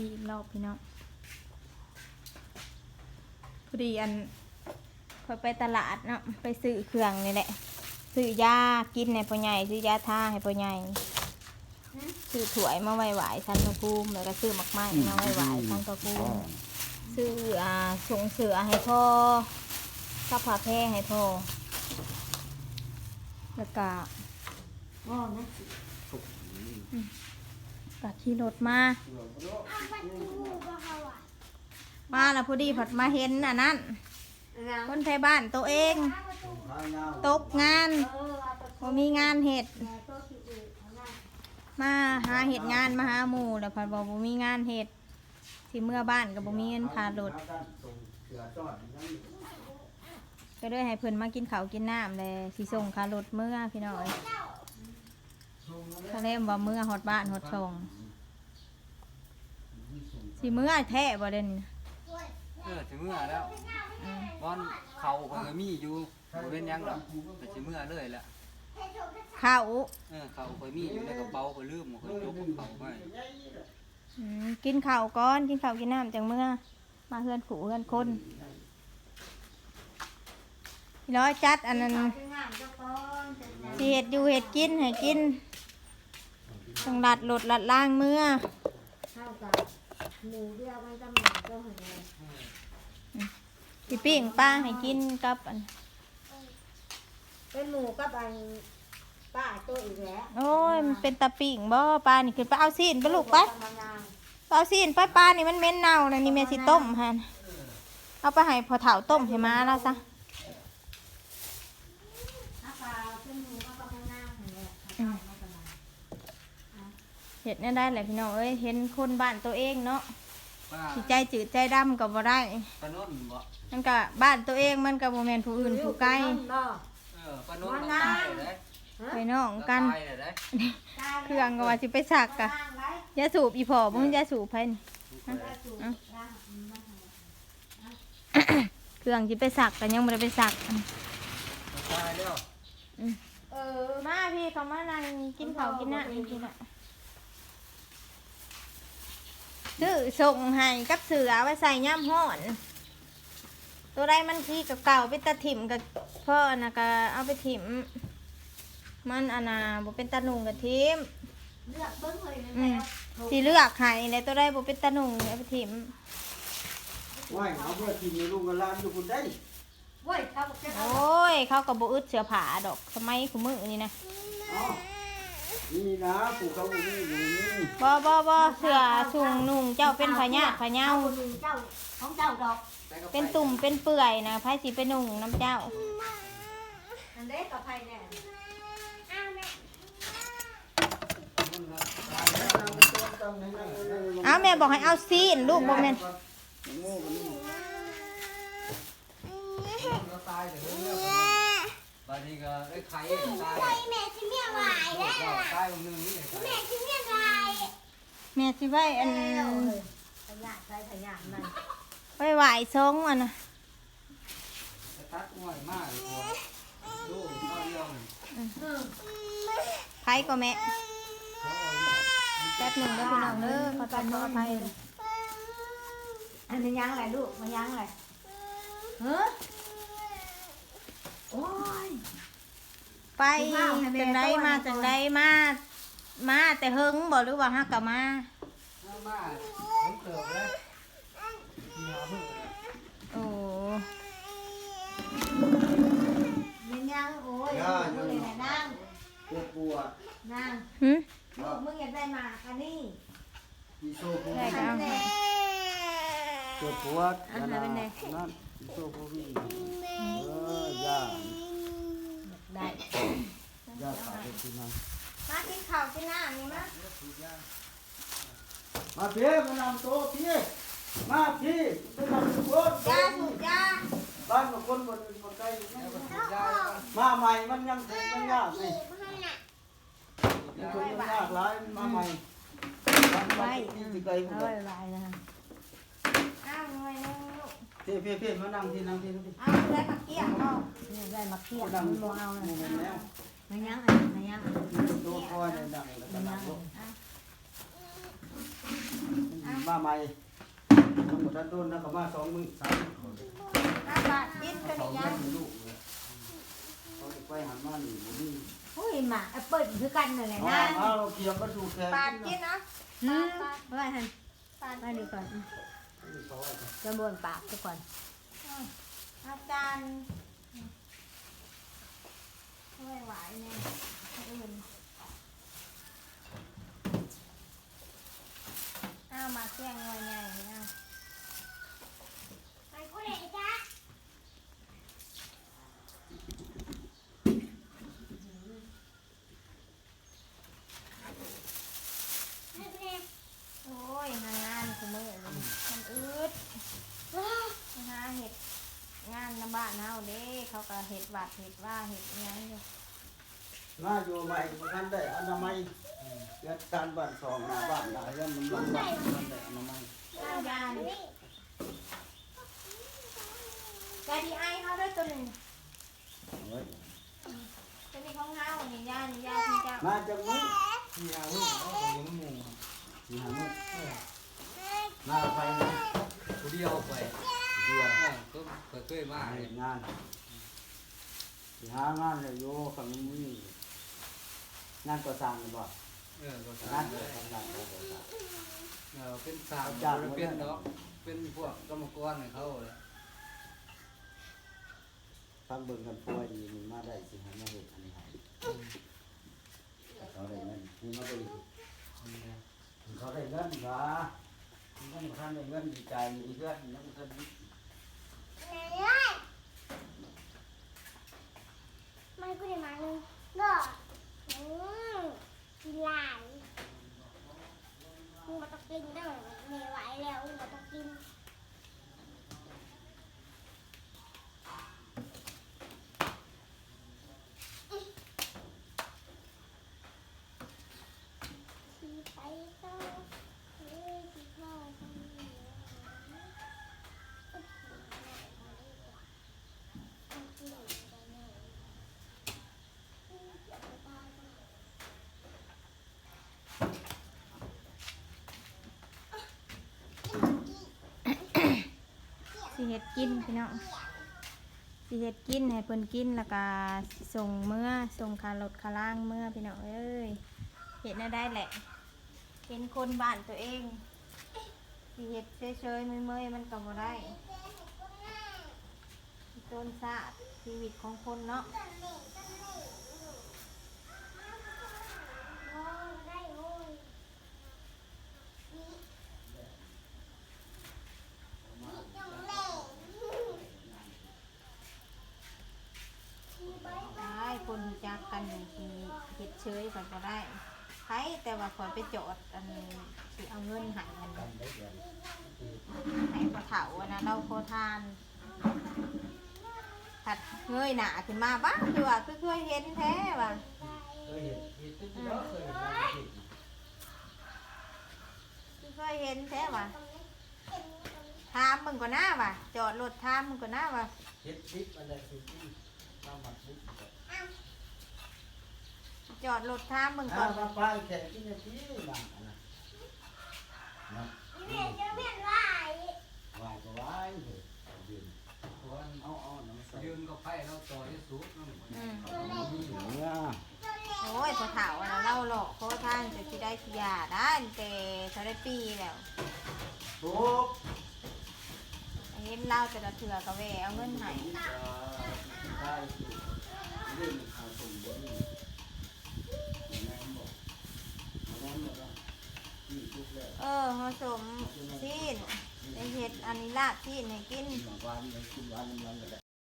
ดีอีกรอบพี่น้องพอดีอันพอยไปตลาดเนาะไปซื้อเครื่องนี่แหละ ซื้อยากินในพ่อใหญ่ซื้อยาทาให้พ่อใหญ่ซื้อถ้วยมาไว้ไหวทันพระภูมิแล้วก็ซื้อหมักไม้มาไว้ไหวทันพระภูมิซื้ออ่าส่งเสือให้พ่อซักผ้าแพร่ให้พ่อแล้วก็อ๋อนะ ก็ขี่รถมามาแล้วพอดีผัดมาเห็นอันนั้นงามคนไทยบ้านตัวเอง ตกงานเออเอาไปบ่มีงานเห็ดแม่โต๊ะที่อื่นเอาหน้ามาหาเห็ดงานมาหาหมู่แล้วผัดบอกบ่มีงานเห็ดที่เมื่อบ้านก็บ่มีเงินค่ารถก็เลยให้เพิ่นมากินข้าวกินน้ำเลยสิส่งค่ารถเมื่อพี่น้อย เขาเล่มว่าเมื่อฮอดบ้านฮอดช่องสิเมื่อแท้บ่เด่นเออถึงเมื่อแล้วอืมบอนเขาเพิ่นก็มีอยู่บ่เป็นหยังหรอกแต่สิเมื่อเลยแหละข้าวเออเขาเพิ่นมีอยู่ในกระเป๋าเพิ่นลืมเพิ่นยกเขาไว้อืมกินข้าวก่อนกินข้าวกินน้ำจังเมื่อ มาเฮือนขู่เฮือนคนพี่ร้อยจัดอันนั้นเอาไปงามเจ้าก้อนเสร็จแล้วสิเห็ดอยู่เห็ดกินให้กิน ต้องลัดหลดลัดล่างเมื่อเท่ากับหมูเดียวมันก็หมูก็เหมือนกันสิปิ้งปลาให้กินกับอันเป็นหมูกับอันป้าตัวอีกแล้วโอ้ยมันเป็นตะปิ้งบ่ปลานี่คือปลาเอาซีนไปลูกไปธรรมดาเอาซีนไปปลานี่มันเหม็นเน่านะนี่แม่สิต้มหันเอาไปให้พอเถาต้มให้มาแล้วซะ ถ้าปลาเป็นหมูก็ต้องหน้าเหมือนกันเอาไปไม่เป็นไร เห็ดเนี่ยได้แหละพี่น้องเอ้ยเห็นคนบ้านตัวเองเนาะป้าสิใจจืดใจดำก็บ่ได้ปานนท์บ่มันก็บ้านตัวเองมันก็บ่แม่นผู้อื่นผู้ไกลบ่เออปานนท์มันตายเลยไปน้องกันตายเลยได้เครื่องก็ว่าสิไปสักกะยาสูบอีพอบ่ยาสูบไผนี่ เครื่องสิไปสักก็ยังบ่ได้ไปสักอัน ตายแล้ว เออมาพี่เขามานั่งกินข้าวกินน้ำอยู่พี่น่ะ ซื้อส่งให้กับเสือไว้ใส่ย่ำห้อน ตัวใดมันที่เก่าๆเป็นตะถิ่มกับพ่อนะก็เอาไปถิ่ม มันอันน่ะบ่เป็นตะนุ่งกับทิมเลือกเบิ้งเลยนะอืแม่มสิเลือกให้ในตัวใดบ่เป็นตะนุ่งเอาไปถิ่มว่ายเอาเพื่อกินในลูกกับหลานอยู่คนได้เว้ยเขาบอกจะโอเอา้ยเขาก็บ่อึดเสื้อผ้าดอกสมัยคุมือนี่นะอ๋อ นี่นะปู่เขาบอกนี่อยู่นี่บ่บ่บ่เสือสูงนุ่งเจ้าเป็นพญาพญาเอาหนึ่งเจ้าของเจ้าดอกเป็นตุ่มเป็นเปื่อยนะไผสิไปนุ่งน้ำเจ้าอันเด็กกับไผ่แน่เอาแม่บอกให้เอาซีนลูกบ่แม่ องบาดนี้ก็ไอ้ไข่ตายแม่ชิเมียไหวแล้วตายคนนึงนี่ไอ้ไข่แม่ชิเมียไหวแม่สิไว้อันขยะใส่ขยะมันไว้ไหวทรงอันน่ะตัดง่อยมากเลยดูข้าวเรื่องไผก็แม่แป๊บหนึ่งเด้อพี่น้องเด้อขอโทษขออภัยอันนี้ยังอะไรลูกมันยังอะไรเฮ้อ โอ้ย ไปจังไดมาจังไดมา มาแต่เฮิงบ่หรือว่าฮักก็มามาผมเติบเลยมีหามือโอ้มันยังโอ้ยมึงเนี่ยนั่งปวดปวดนั่งหึลูกมึงอยากได้หมากอันนี้อีโซ่ปวดได้ก็เอาปวดปวดนั่นนั่นอีโซ่ปวดเออย่า ได้ ย่า ขาดที่นั่นมากินข้าวกินน้ำนี่มามาเพี้ยมานำโต๊ะพี่มาพี่ไปนำโต๊ะยาสูบยาบ้านของคนบนบนใกล้มาใหม่มันยังยังยากนี่ยังคนยังยากหลายมาใหม่ไว้ที่ไกลเอาไว้ไว้นะเอาหน่อยนึงลูกเพ่เพ่เพ่มานั่งที่นั่งที่นั่งที่เอาเลยผักเกี้ยงเอาอยากได้มาเคี่ยวนั่งมันโต๊ะบ่เอาเอาเลยแล้วมันยังอันมัน ยังโต๊ะคอยเนี่ยนั่งแล้วก็นั่งลงเอามาใหม่ทั้งหมดทั้งต้นแล้วก็มาสองมือสามมืออาบาดกินตันยังงลูกเลยเขาไปหันมาหนี่บ่มีอุ้ยหมาแอปเปิ้ลคือกันนั่นแหละนะมาเราเคียงก็ดูแค่ปาดกินนะหืมเมื่อหันปาดมาดูก่อนจะบนปากทุกคนอาจารย์ไม่ไหวเนี่ย อื่นเอามาเสี่ยงงวยใหญ่นะไปกูเลยจ้าให้กูเลยโอ้ยหางานคือมือเลยมันอืดหาเห็ดงานในบ้านเฮาเด้เขาก็เห็ดวัดเห็ดว่าเห็ดอิหยังอยู่ มาอยู่ใหม่บ่ทันได้อนามัยเกิดการบ้านสองหน้าบ้านหลายแล้วมันบ้านบ้านมันได้อนามัยข้าวยานี่ยาดีไอเขาด้วยตัวหนึ่งเฮ้ยตัวนี้ของเฮานี่ยานี่ยาที่เจ้ามาจากมื้อมีอาวุธเขาก็ยังหมู่ครับสิหามื้อมาไปนะผู้เดียวไปเดียวเออก็ก็เคยมามาเลเฮ็ยดงานสิหางานให้อยู่ข้างนี้ งานก่อสร้างนี่บ่เออก็งาทานนก่เลอยสร้างก่อสร้าง เออเป็นสามจ้างบ่ได้เป็นดอกเป็นพวกกรรมกรให้เขาเลยฟังเบิ่งกันป่วยดีนี่มาได้สิหามาเฮ็ดอันนี้ให้เขาได้เงินนี่มาเบิ่งเขาได้เงินหว่าเงินบ่ทันได้เงินดีใจมีเพื่อนยังบ่ทันมีเลยมันกูเลยมาหนึ่งก็อืม กินหลายมึงมาต้องกินได้ไหมไม่ไหวแล้วมึงมาต้องกินที่ไปต่อเฮ้ยที่พ่อทำเหนือ สิ เฮ็ดกินพี่น้องสิเฮ็ดกินให้เพิ่นกินแล้วก็ส่งเมื่อส่งคารถคาล่างเมื่อพี่น้องเอ้ยเฮ็ดน่าได้แหละ เป็นคนบ้านตัวเองสิเฮ็ดเฉยๆเมื่อยๆมันก็บ่ได้ต้นซาดชีวิตของคนเนาะ ได้คนรู้จักกันอย่างทีเฮ็ดเชย ก็ได้ใครแต่ว่าขอยไปโจอดอันสิเอาเงินใหายมันกันได้เดือนให้พอเถาอะนะเราโคทานผัดเงยหนาขึ้นมาบ้างคือว่าคือเคยเห็นแท้ว่ะเคยเห็นเห็นตึ๊ดเนาะเคยเห็นมาเห็นคือเคยเห็นแท้ว่ะถามมึงก็น่าว่ะจอดรถถามมึงก็น่าว่ะเห็ดบิ๊กอะไรคือที่น้ำมันบิ๊ก จอดรถถามมึงก่อ่าอนมาไปแข่งกินนาทีนั่นนะนะเรียนจะเรียนไหววายก็วายเถอะยืนเพราะว่าเอาเอาน้ำใส่ยืนก็ไผ่เราต่อที่สุดนั่นอืมเนี่ยโอ้ยพอเถาอะนะเล่าหลอกโคทานจะที่ได้ที่ยาได้แต่เขาได้ปีแล้วทุบเห็นเล่าแต่ละเถื่อก็แหวเอาเงินให้ได้เรื่องข่าวส่งบนนี่แม่บอกแม่บอกนี่ทุกแล้ว เออผสมซีนในเห็ดอันนี้ลาดซีนให้กิน หวันเลยคุณวันมันก็ได้